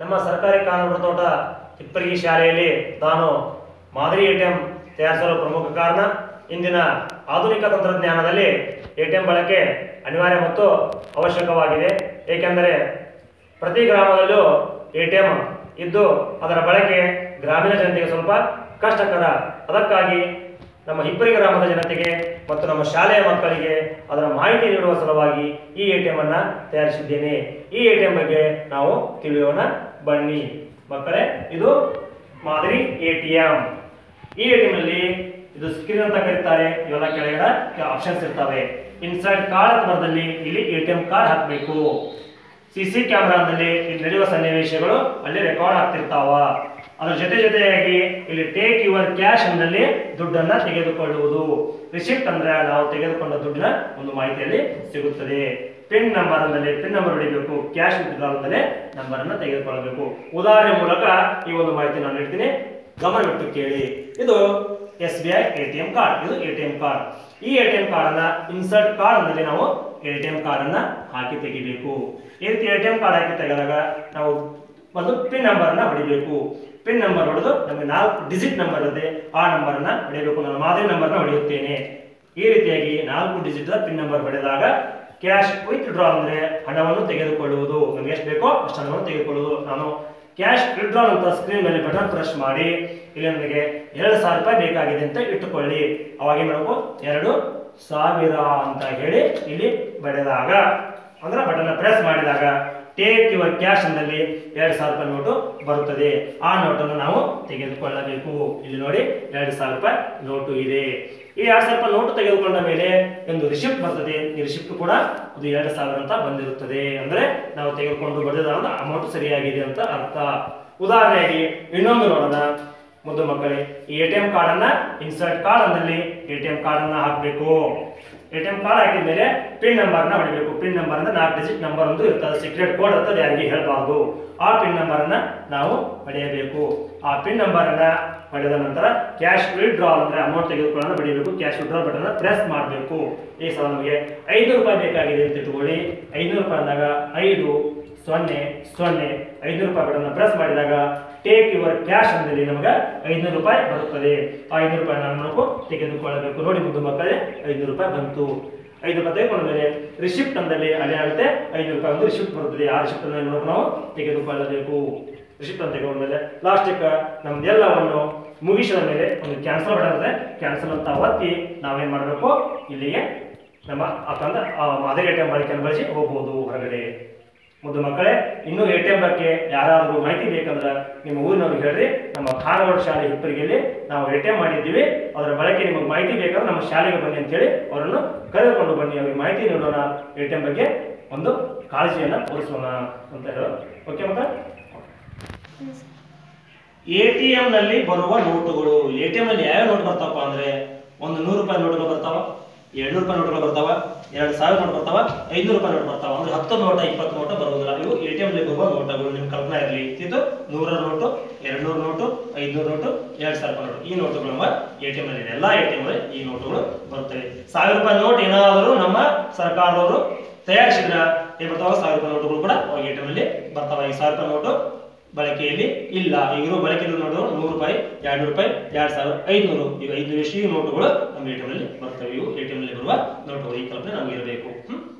ನಮ್ಮ ಸರ್ಕಾರಿ ಕಾನೂನು ತೋಟ ಹಿಪ್ಪರಗಿ ಶಾಲೆಯಲ್ಲಿ ತಾನು ಮಾದರಿ ಎ ಟಿ ಎಂ ತಯಾರಿಸಲು ಪ್ರಮುಖ ಕಾರಣ ಇಂದಿನ ಆಧುನಿಕ ತಂತ್ರಜ್ಞಾನದಲ್ಲಿ ಎ ಟಿ ಎಂ ಬಳಕೆ ಅನಿವಾರ್ಯ ಮತ್ತು ಅವಶ್ಯಕವಾಗಿದೆ. ಏಕೆಂದರೆ ಪ್ರತಿ ಗ್ರಾಮದಲ್ಲೂ ಎ ಟಿ ಎಂ ಇದ್ದು ಅದರ ಬಳಕೆ ಗ್ರಾಮೀಣ ಜನತೆಗೆ ಸ್ವಲ್ಪ ಕಷ್ಟಕರ. ಅದಕ್ಕಾಗಿ ನಮ್ಮ ಹಿಪ್ಪರಿ ಗ್ರಾಮದ ಜನತೆಗೆ ಮತ್ತು ನಮ್ಮ ಶಾಲೆಯ ಮಕ್ಕಳಿಗೆ ಅದರ ಮಾಹಿತಿ ನೀಡುವ ಸಲುವಾಗಿ ಈ ಎ ಟಿ ಎಂ ಅನ್ನ ತಯಾರಿಸಿದ್ದೇನೆ. ಈ ಎ ಟಿ ಬಗ್ಗೆ ನಾವು ತಿಳಿಯೋಣ. ಬನ್ನಿ. ಮಕ್ಕಳೇ, ಇದು ಮಾದರಿ ಎ ಟಿ ಎಂ. ಈ ಎ ಟಿ ಇದು ಸ್ಕ್ರೀನ್ ಅಂತ ಕರೀತಾರೆ. ಇವೆಲ್ಲ ಕೆಳಗಡೆ ಆಪ್ಷನ್ಸ್ ಇರ್ತವೆ. ಇನ್ಸರ್ಟ್ ಕಾರ್ಡ್ ಬರದಲ್ಲಿ ಇಲ್ಲಿ ಎ ಟಿ ಕಾರ್ಡ್ ಹಾಕಬೇಕು. ಸಿ ಸಿ ಕ್ಯಾಮ್ರಾದಲ್ಲಿ ನಡೆಯುವ ಸನ್ನಿವೇಶಗಳು ಅಲ್ಲಿ ರೆಕಾರ್ಡ್ ಆಗ್ತಿರ್ತಾವ. ಅದ್ರ ಜೊತೆ ಜೊತೆಯಾಗಿ ಇಲ್ಲಿ ಟೇಕ್ ಯುವರ್ ಕ್ಯಾಶ್ ಅಂದಲ್ಲಿ ದುಡ್ಡನ್ನ ತೆಗೆದುಕೊಳ್ಳುವುದು. ರಿಸಿಪ್ಟ್ ಅಂದ್ರೆ ನಾವು ತೆಗೆದುಕೊಂಡ ದುಡ್ಡಿನ ಒಂದು ಮಾಹಿತಿಯಲ್ಲಿ ಸಿಗುತ್ತದೆ. ಪಿನ್ ನಂಬರ್ ಅಂದಲ್ಲಿ ಪಿನ್ ನಂಬರ್ ಹೊಡಿಬೇಕು ಕ್ಯಾಶ್ ವಿತ್ಡ್ರಾಲ್ದಲ್ಲಿ ನಂಬರ್ ಅನ್ನ ತೆಗೆದುಕೊಳ್ಳಬೇಕು. ಉದಾಹರಣೆ ಮೂಲಕ ಈ ಒಂದು ಮಾಹಿತಿ ನಾನು ಹೇಳ್ತೀನಿ. ಗಮನವಿಟ್ಟು ಕೇಳಿ. ಇದು S B I A T M card ಇದು ಎ ಟಿ ಎಂ ಕಾರ್ಡ್ ಈ ಎ ಟಿ ಎಂ ಕಾರ್ಡ್ ಅನ್ನ ಇನ್ಸರ್ಟ್ ಕಾರ್ಡ್ ಅಂದಲ್ಲಿ ನಾವು ಎ ಟಿ ಎಂ ಕಾರ್ಡ್ ಅನ್ನ ಹಾಕಿ ತೆಗಿಬೇಕು. ಈ ರೀತಿ ಎ ಟಿ ಎಂ ಕಾರ್ಡ್ ಹಾಕಿ ತೆಗೆದಾಗ ನಾವು ಒಂದು ಪಿನ್ ನಂಬರ್ ಅನ್ನ ಹೊಡಿಬೇಕು ಪಿನ್ ನಂಬರ್ ಹೊಡೆದು ನಮಗೆ ನಾಲ್ಕು ಡಿಜಿಟ್ ನಂಬರ್ ಇದೆ ಆ ನಂಬರ್ ಅನ್ನ ಹೊಡಿಬೇಕು ನಾನು ಮಾದರಿ ನಂಬರ್ನ ಹೊಡೆಯುತ್ತೇನೆ ಈ ರೀತಿಯಾಗಿ ನಾಲ್ಕು ಡಿಜಿಟ್ ಪಿನ್ ನಂಬರ್ ಹೊಡೆದಾಗ ಕ್ಯಾಶ್ ವಿತ್ ಡ್ರಾ ಅಂದ್ರೆ ಹಣವನ್ನು ತೆಗೆದುಕೊಳ್ಳುವುದು. ನಮ್ಗೆ ಎಷ್ಟು ಬೇಕೋ ಅಷ್ಟು ಹಣವನ್ನು ತೆಗೆದುಕೊಳ್ಳುವುದು. ನಾನು ಕ್ಯಾಶ್ ವಿತ್ಡ್ರಾ ಅಂತ ಸ್ಕ್ರೀನ್ ಮೇಲೆ ಬಟನ್ ಪ್ರೆಸ್ ಮಾಡಿ. ಇಲ್ಲಿ ನನಗೆ ಎರಡು ಸಾವಿರ ರೂಪಾಯಿ ಬೇಕಾಗಿದೆ ಅಂತ ಇಟ್ಟುಕೊಳ್ಳಿ. ಅವಾಗ ಮಾಡಬೇಕು? ಎರಡು ಸಾವಿರ ಅಂತ ಹೇಳಿ ಇಲ್ಲಿ ಬರೆದಾಗ. ಅಂದ್ರೆ ಬಟನ್ ಪ್ರೆಸ್ ಮಾಡಿದಾಗ ಟೇಕ್ ಯುವರ್ ಕ್ಯಾಶ್ನಲ್ಲಿ ಎರಡು ಸಾವಿರ ರೂಪಾಯಿ ನೋಟು ಬರುತ್ತದೆ. ಆ ನೋಟನ್ನು ನಾವು ತೆಗೆದುಕೊಳ್ಳಬೇಕು. ಇಲ್ಲಿ ನೋಡಿ ಎರಡು ಸಾವಿರ ರೂಪಾಯಿ ನೋಟು ಇದೆ. ಈ ಎರಡು ಸಾವಿರ ರೂಪಾಯಿ ನೋಟು ತೆಗೆದುಕೊಂಡ ಮೇಲೆ ಒಂದು ರಿಸಿಪ್ಟ್ ಬರ್ತದೆ. ಈ ರಿಸಿಪ್ಟ್ ಕೂಡ ಅದು ಎರಡು ಸಾವಿರ ಅಂತ ಬಂದಿರುತ್ತದೆ. ಅಂದ್ರೆ ನಾವು ತೆಗೆದುಕೊಂಡು ಬರೆದ ಅಮೌಂಟ್ ಸರಿಯಾಗಿದೆ ಅಂತ ಅರ್ಥ. ಉದಾಹರಣೆಯಾಗಿ ಇನ್ನೊಂದು ನೋಡೋಣ. ಮುದ್ದು ಮಕ್ಕಳೇ ಎ ಟಿ ಎಂ ಕಾರ್ಡ್ ಅನ್ನ ಇನ್ಸರ್ಟ್ ಕಾರ್ಡ್ ಅಂದಲ್ಲಿ ಎ ಟಿ ಎಂ ಕಾರ್ಡ್ ಅನ್ನ ಹಾಕಬೇಕು. ಎ ಟಿ ಕಾರ್ಡ್ ಹಾಕಿದ ಮೇಲೆ ಪಿನ್ ನಂಬರ್ನ ಹೊಡಿಬೇಕು. ಪಿನ್ ನಂಬರ್ ಅಂದ್ರೆ ನಾಲ್ಕು ಡಿಜಿಟ್ ನಂಬರ್ ಒಂದು ಇರ್ತದೆ. ಸೀಕ್ರೆಟ್ ಕೋಡ್ ಇರ್ತದೆ. ಯಾರಿಗೆ ಹೇಳಬಾರ್ದು. ಆ ಪಿನ್ ನಂಬರ್ ಅನ್ನ ನಾವು ಪಡೆಯಬೇಕು. ಆ ಪಿನ್ ನಂಬರ್ ಅನ್ನ ಪಡೆದ ನಂತರ ಕ್ಯಾಶ್ ವಿಡ್ರಾಲ್ ಅಂದ್ರೆ ಅಮೌಂಟ್ ತೆಗೆದುಕೊಳ್ಳೋಣ ಪಡೆಯಬೇಕು ಕ್ಯಾಶ್ ವಿಡ್ರಾ ಬಟನ್ ಪ್ರೆಸ್ ಮಾಡಬೇಕು. ಈ ಸಲ ನಮಗೆ ಐನೂರು ರೂಪಾಯಿ ಬೇಕಾಗಿದೆ ಅಂತ ಇಟ್ಕೊಳ್ಳಿ. ಐನೂರು ರೂಪಾಯಿ ಅಂದಾಗ ಐದು ಸೊನ್ನೆ ಸೊನ್ನೆ ಐನೂರು ರೂಪಾಯಿಗಳನ್ನು ಪ್ರೆಸ್ ಮಾಡಿದಾಗ ಟೇಕ್ ಯುವರ್ ಕ್ಯಾಶ್ ಅಂದಲ್ಲಿ ನಮಗೆ ಐನೂರು ರೂಪಾಯಿ ಬರುತ್ತದೆ. ಆ ಐನೂರು ರೂಪಾಯಿ ನಾನು ನಾವು ತೆಗೆದುಕೊಳ್ಳಬೇಕು. ನೋಡಿ ಮುಂದೆ ಮಕ್ಕಳೇ ಐನೂರು ರೂಪಾಯಿ ಬಂತು. ಐದು ರೂಪಾಯಿ ತೆಗೆದುಕೊಂಡ ಮೇಲೆ ರಿಸಿಪ್ಟ್ ಅಂದಲ್ಲಿ ಅಲ್ಲಿ ಆಗುತ್ತೆ. ಐನೂರು ರೂಪಾಯಿ ಒಂದು ರಿಸಿಪ್ಟ್ ಬರುತ್ತದೆ. ಆ ರಿಸಿಪ್ಟ್ ಅನ್ನು ನಾವು ತೆಗೆದುಕೊಳ್ಳಬೇಕು. ರಿಸಿಪ್ಟ್ ಅಂತ ತೆಗೆದುಕೊಂಡ ಮೇಲೆ ಲಾಸ್ಟಿಗೆ ನಮ್ದೆಲ್ಲವನ್ನು ಮುಗಿಸಿದ ಮೇಲೆ ಒಂದು ಕ್ಯಾನ್ಸಲ್ ಇದೆ ಕ್ಯಾನ್ಸಲ್ ಅಂತ ಒತ್ತಿ ನಾವೇನು ಮಾಡಬೇಕು? ಇಲ್ಲಿಗೆ ನಮ್ಮ ಯಾಕಂದ್ರೆ ಮಾದರಿ ಎ ಟಿ ಎಂ ಬಳಸಿ ಹೋಗ್ಬೋದು ಹೊರಗಡೆ. ಮುದ್ದು ಮಕ್ಕಳೇ, ಇನ್ನೂ ಎ ಟಿ ಎಂ ಬಗ್ಗೆ ಯಾರಾದರೂ ಮಾಹಿತಿ ಬೇಕಂದ್ರೆ ನಿಮ್ಮ ಊರಿನವ್ರಿಗೆ ಹೇಳ್ರಿ. ನಮ್ಮ ಧಾರವಾಡ ಶಾಲೆ ಹಿಪ್ಪರಿಗೆಯಲ್ಲಿ ನಾವು ಎ ಟಿ ಎಂ ಮಾಡಿದ್ದೀವಿ. ಅದರ ಬಳಕೆ ನಿಮಗೆ ಮಾಹಿತಿ ಬೇಕಂದ್ರೆ ನಮ್ಮ ಶಾಲೆಗೆ ಬನ್ನಿ ಅಂತೇಳಿ ಅವರನ್ನು ಕರೆದುಕೊಂಡು ಬನ್ನಿ. ಅವರಿಗೆ ಮಾಹಿತಿ ನೀಡೋಣ. ಎ ಟಿ ಎಂ ಬಗ್ಗೆ ಒಂದು ಕಾಳಜಿಯನ್ನು ತೋರಿಸೋಣ ಅಂತ ಹೇಳೋದು. ಓಕೆ ಮಕ್ಕಳ ಎ ಟಿ ಎಂನಲ್ಲಿ ಬರುವ ನೋಟುಗಳು ಎ ಟಿ ಎಂ ನಲ್ಲಿ ಯಾವ ನೋಟ್ ಬರ್ತಾವಪ್ಪ ಅಂದ್ರೆ? ಒಂದು ನೂರು ರೂಪಾಯಿ ನೋಟುಗಳು ಬರ್ತಾವ? ಎರಡ್ನೂರು ರೂಪಾಯಿ ನೋಟ್ಗಳು ಬರ್ತಾವ, ಎರಡು ಸಾವಿರ ನೋಟ್ ಬರ್ತಾವ ಐನೂರು ರೂಪಾಯಿ ನೋಟ್ ಬರ್ತಾವ. ಅಂದ್ರೆ ಹತ್ತು ನೋಟ, ಇಪ್ಪತ್ತು ನೋಟ ಬರುವುದಿಲ್ಲ. ಇವು ಎ ಟಿ ಎಂ ಬರುವ ನೋಟಗಳು ನಿಮ್ ಕಲ್ಪನೆ ಇರಲಿ. ಇದು ನೂರ ನೋಟು, ಎರಡ್ನೂರು ನೋಟು, ಐದ್ನೂರು ನೋಟು, ಎರಡ್ ಸಾವಿರ ರೂಪಾಯಿ ನೋಟು. ಈ ನೋಟುಗಳು ನಮ್ಮ ಎ ಟಿ ಎಂ ಅಲ್ಲಿ ಎಲ್ಲಾ ಎ ಟಿ ಎಂ ಈ ನೋಟುಗಳು ಬರ್ತವೆ. ಸಾವಿರ ರೂಪಾಯಿ ನೋಟ್ ಏನಾದರೂ ನಮ್ಮ ಸರ್ಕಾರದವರು ತಯಾರಿಸಿದ್ರ ಏನ್ ಬರ್ತಾವ, ಸಾವಿರ ರೂಪಾಯಿ ನೋಟುಗಳು ಕೂಡ ಎ ಟಿ ಎಂ ಅಲ್ಲಿ ಬರ್ತಾವ. ಈ ಸಾವಿರ ರೂಪಾಯಿ ನೋಟು ಬಳಕೆಯಲ್ಲಿ ಇಲ್ಲ. ಈಗಿರೋ ಬಳಕೆಯಲ್ಲಿ ನೋಡೋ, ನೂರು ರೂಪಾಯಿ ಎರಡು ರೂಪಾಯಿ, ಎರಡು ಸಾವಿರ, ಐದುನೂರು. ಈಗ ಐದು ವಿಷಯ ನೋಟುಗಳು ನಮ್ಮ ಎ ಟಿ ಎಂ ನಲ್ಲಿ ಬರ್ತವೆ? ಇವು ಎ ಟಿ ಎಂ ನಲ್ಲಿ ಬರುವ ನೋಟುಗಳು ಈ ಕಲ್ಪನೆ ನಮಗೆ ಇರಬೇಕು.